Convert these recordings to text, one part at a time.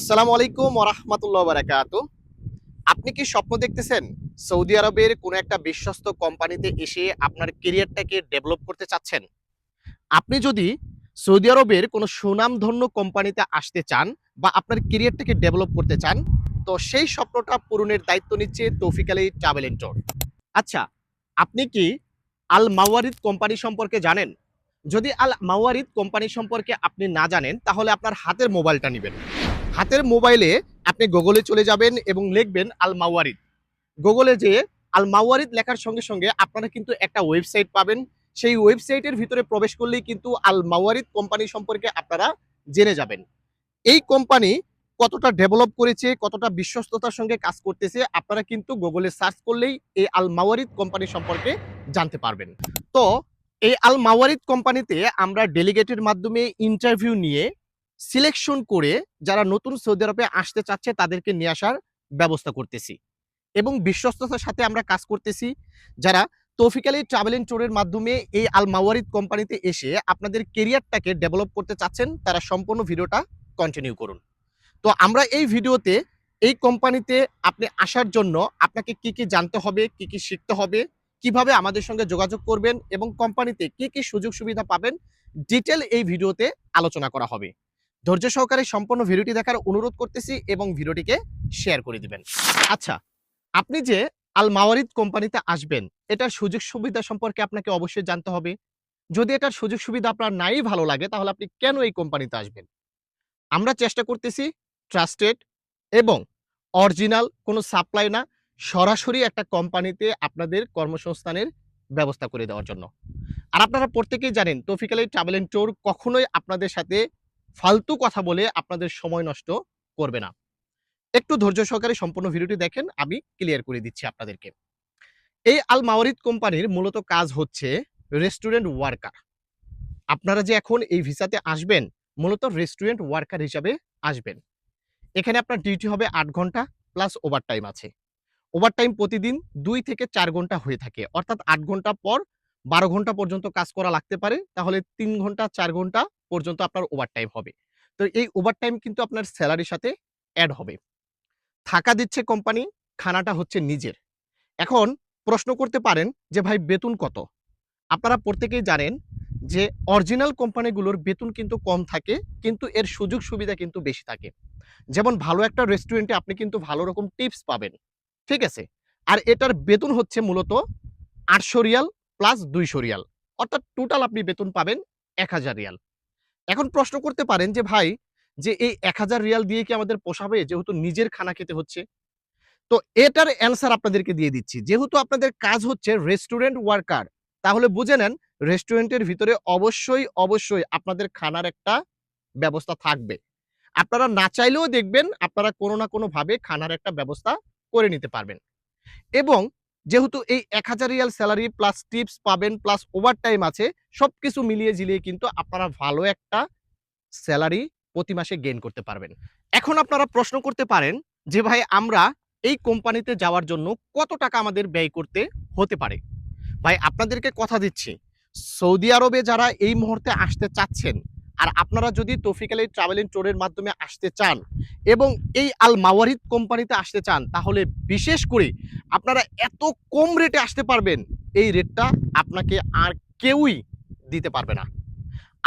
আসসালামু আলাইকুম ওরহমতুল্লাহ বারাকাতু আপনি কি স্বপ্ন দেখতেছেন? সৌদি আরবের কোনো একটা বিশ্বস্ত কোম্পানিতে এসে আপনার কেরিয়ারটাকে ডেভেলপ করতে চাচ্ছেন? আপনি যদি সৌদি আরবের কোনো সুনামধন্য কোম্পানিতে আসতে চান বা আপনার কেরিয়ারটাকে ডেভেলপ করতে চান, তো সেই স্বপ্নটা পূরণের দায়িত্ব নিচ্ছে তৌফিক আলী ট্রাভেল এন্ড ট্যুর। আচ্ছা আপনি কি আল মাওয়ারিদ কোম্পানি সম্পর্কে জানেন? যদি আল মাওয়ারিদ কোম্পানি সম্পর্কে আপনি না জানেন, তাহলে আপনার হাতের মোবাইলটা নেবেন। হাতের মোবাইলে আপনি গুগলে চলে যাবেন এবং লিখবেন আল মাওয়ারিদ। গুগলে যে আল মাওয়ারিদ লেখার সঙ্গে সঙ্গে আপনারা কিন্তু একটা ওয়েবসাইট পাবেন। সেই ওয়েবসাইটের ভিতরে প্রবেশ করলেই কিন্তু আল মাওয়ারিদ কোম্পানি সম্পর্কে আপনারা জেনে যাবেন। এই কোম্পানি কতটা ডেভেলপ করেছে, কতটা বিশ্বস্ততার সঙ্গে কাজ করতেছে, আপনারা কিন্তু গুগলে সার্চ করলেই এই আল মাওয়ারিদ কোম্পানি সম্পর্কে জানতে পারবেন। তো এই আল মাওয়ারিদ কোম্পানিতে আমরা ডেলিগেটের মাধ্যমে ইন্টারভিউ নিয়ে সিলেকশন করে যারা নতুন সৌদি আরবে আসতে চাচ্ছে তাদেরকে নিয়ে আসার ব্যবস্থা করতেছি। এবং বিশ্বস্ততার সাথে আমরা কাজ করতেছি। যারা তৌফিক আলী ট্রাভেল এন্ড ট্যুরের মাধ্যমে এই আল মাওয়ারিদ কোম্পানিতে এসে আপনাদের কেরিয়ারটাকে ডেভেলপ করতে চাচ্ছেন, তারা সম্পূর্ণ ভিডিওটা কন্টিনিউ করুন। তো আমরা এই ভিডিওতে এই কোম্পানিতে আপনি আসার জন্য আপনাকে কি কি জানতে হবে, কি কি শিখতে হবে, কীভাবে আমাদের সঙ্গে যোগাযোগ করবেন এবং কোম্পানিতে কি কি সুযোগ সুবিধা পাবেন ডিটেল এই ভিডিওতে আলোচনা করা হবে। ধৈর্য সহকারে সম্পূর্ণ ভিডিওটি দেখার অনুরোধ করতেছি এবং ভিডিওটিকে শেয়ার করে দিবেন। আচ্ছা আপনি যে আল মাওয়ারিদ কোম্পানিতে আসবেন, এটার সুযোগ সুবিধা সম্পর্কে আপনাকে অবশ্যই জানতে হবে। যদি এটার সুযোগ সুবিধা আপনার নাই ভালো লাগে, তাহলে আপনি কেন এই কোম্পানিতে আসবেন? আমরা চেষ্টা করতেছি ট্রাস্টেড এবং অরিজিনাল, কোনো সাপ্লাই না, সরাসরি একটা কোম্পানিতে আপনাদের কর্মসংস্থানের ব্যবস্থা করে দেওয়ার জন্য। আর আপনারা প্রত্যেকেই জানেন, তৌফিক আলী ট্রাভেল এন্ড ট্যুর কখনোই আপনাদের সাথে ফালতু কথা বলে আপনাদের সময় নষ্ট করবে না। একটু ধৈর্য সহকারে সম্পূর্ণ ভিডিওটি দেখেন, আমি ক্লিয়ার করে দিচ্ছি আপনাদেরকে। এই আল মাওয়ারিদ কোম্পানির মূলত কাজ হচ্ছে রেস্টুরেন্ট ওয়ার্কার আপনারা যে এখন এই ভিসাতে আসবেন, মূলত রেস্টুরেন্ট ওয়ার্কার হিসাবে আসবেন। এখানে আপনার ডিউটি হবে আট ঘণ্টা প্লাস ওভার টাইম আছে। ওভার টাইম প্রতিদিন দুই থেকে চার ঘণ্টা হয়ে থাকে। অর্থাৎ আট ঘণ্টা পর বারো ঘণ্টা পর্যন্ত কাজ করা লাগতে পারে, তাহলে তিন ঘণ্টা, চার ঘণ্টা পর্যন্ত আপনার ওভার টাইম হবে। তো এই ওভার টাইম কিন্তু আপনার স্যালারির সাথে অ্যাড হবে। থাকা দিচ্ছে কোম্পানি খানাটা হচ্ছে নিজের। এখন প্রশ্ন করতে পারেন যে, ভাই, বেতন কত? আপনারা প্রত্যেকেই জানেন যে অরিজিনাল কোম্পানিগুলোর বেতন কিন্তু কম থাকে, কিন্তু এর সুযোগ সুবিধা কিন্তু বেশি থাকে। যেমন ভালো একটা রেস্টুরেন্টে আপনি কিন্তু ভালো রকম টিপস পাবেন, ঠিক আছে? আর এটার বেতন হচ্ছে মূলত আটশো রিয়াল প্লাস দুইশো রিয়াল। অর্থাৎ টোটাল আপনি বেতন পাবেন এক হাজার রিয়াল। এখন প্রশ্ন করতে পারেন যে, ভাই, যে এই এক হাজার রিয়াল দিয়ে কি আমাদের পোষাবে? যেহেতু নিজের খানা খেতে হচ্ছে। তো এটার অ্যান্সার আপনাদেরকে দিয়ে দিচ্ছি। যেহেতু আপনাদের কাজ হচ্ছে রেস্টুরেন্ট ওয়ার্কার তাহলে বুঝে নেন রেস্টুরেন্টের ভিতরে অবশ্যই অবশ্যই আপনাদের খানার একটা ব্যবস্থা থাকবে। আপনারা না চাইলেও দেখবেন, আপনারা কোনো না কোনো ভাবে খানার একটা ব্যবস্থা করে নিতে পারবেন। এবং যেহেতু এই এক হাজার রিয়াল স্যালারি প্লাস টিপস পাবেন প্লাস ওভার টাইম আছে সব কিছু মিলিয়ে ঝিলিয়ে কিন্তু আপনারা ভালো একটা স্যালারি প্রতি মাসে গেইন করতে পারবেন। এখন আপনারা প্রশ্ন করতে পারেন যে ভাই, আমরা এই কোম্পানিতে যাওয়ার জন্য কত টাকা আমাদের ব্যয় করতে হতে পারে? ভাই, আপনাদেরকে কথা দিচ্ছি, সৌদি আরবে যারা এই মুহূর্তে আসতে চাচ্ছেন আর আপনারা যদি তৌফিক আলী ট্রাভেল এন্ড মাধ্যমে আসতে চান এবং এই আল মাওয়ারিদ কোম্পানিতে আসতে চান, তাহলে বিশেষ করে আপনারা এত কম রেটে আসতে পারবেন, এই রেটটা আপনাকে আর কেউই দিতে পারবে না।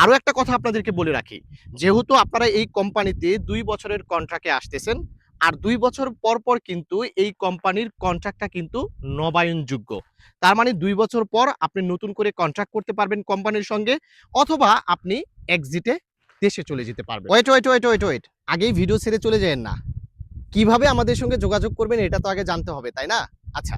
আরও একটা কথা আপনাদেরকে বলে রাখি, যেহেতু আপনারা এই কোম্পানিতে দুই বছরের কন্ট্রাক্টে আসতেছেন, আর দুই বছর পর পর কিন্তু এই কোম্পানির কন্ট্রাক্টটা কিন্তু নবায়নযোগ্য। তার মানে দুই বছর পর আপনি নতুন করে কন্ট্রাক্ট করতে পারবেন কোম্পানির সঙ্গে, অথবা আপনি এক্সিটে দেশে চলে যেতে পারবেন। Wait wait wait wait wait আগেই ভিডিও ছেড়ে চলে যাবেন না। কীভাবে আমাদের সঙ্গে যোগাযোগ করবেন এটা তো আগে জানতে হবে, তাই না? আচ্ছা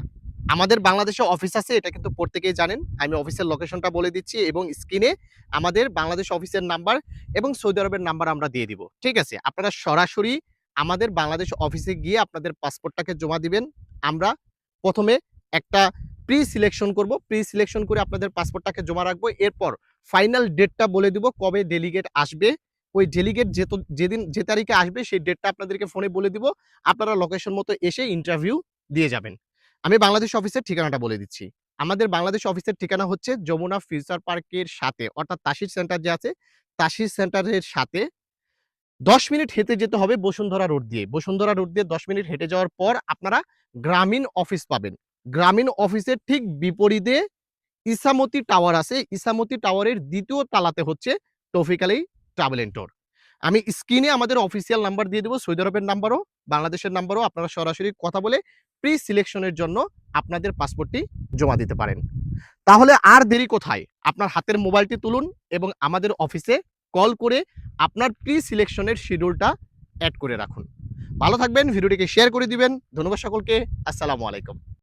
আমাদের বাংলাদেশে অফিস আছে, এটা কিন্তু প্রত্যেকেই জানেন। আমি অফিসের লোকেশনটা বলে দিচ্ছি এবং স্ক্রিনে আমাদের বাংলাদেশ অফিসের নাম্বার এবং সৌদি আরবের নাম্বার আমরা দিয়ে দিব। ঠিক আছে? আপনারা সরাসরি আমাদের বাংলাদেশ অফিসে গিয়ে আপনাদের পাসপোর্টটাকে জমা দিবেন। আমরা প্রথমে একটা প্রি সিলেকশন করব প্রি সিলেকশন করে আপনাদের পাসপোর্টটাকে জমা রাখব। এরপর ফাইনাল ডেটটা বলে দিব, কবে ডেলিগেট আসবে। ওই ডেলিগেট যে যেদিন, যে তারিখে আসবে সেই ডেটটা আপনাদেরকে ফোনে বলে দিব। আপনারা লোকেশন মতো এসে ইন্টারভিউ দিয়ে যাবেন। আমি বাংলাদেশ অফিসের ঠিকানাটা বলে দিচ্ছি। আমাদের বাংলাদেশ অফিসের ঠিকানা হচ্ছে যমুনা ফিউচার পার্কের সাথে, অর্থাৎ তাসির সেন্টার যে আছে, তাসির সেন্টারের সাথে দশ মিনিট হেঁটে যেতে হবে বসুন্ধরা রোড দিয়ে। বসুন্ধরা রোড দিয়ে দশ মিনিট হেঁটে যাওয়ার পর আপনারা গ্রামীণ অফিস পাবেন। গ্রামীণ অফিসের ঠিক বিপরীতে ইসামতি টাওয়ার আছে। ইসামতি টাওয়ারের দ্বিতীয় তালাতে হচ্ছে তৌফিক আলী ট্রাভেল এন্ড ট্যুর। আমি স্ক্রিনে আমাদের অফিসিয়াল নাম্বার দিয়ে দেবো সৌদি আরবের নাম্বারও, বাংলাদেশের নাম্বারও। আপনারা সরাসরি কথা বলে প্রি সিলেকশনের জন্য আপনাদের পাসপোর্টটি জমা দিতে পারেন। তাহলে আর দেরি কোথায়? আপনার হাতের মোবাইলটি তুলুন এবং আমাদের অফিসে কল করে আপনার প্রি সিলেকশনের শিডিউলটা অ্যাড করে রাখুন। ভালো থাকবেন, ভিডিওটিকে শেয়ার করে দিবেন। ধন্যবাদ সকলকে। আসসালামু আলাইকুম।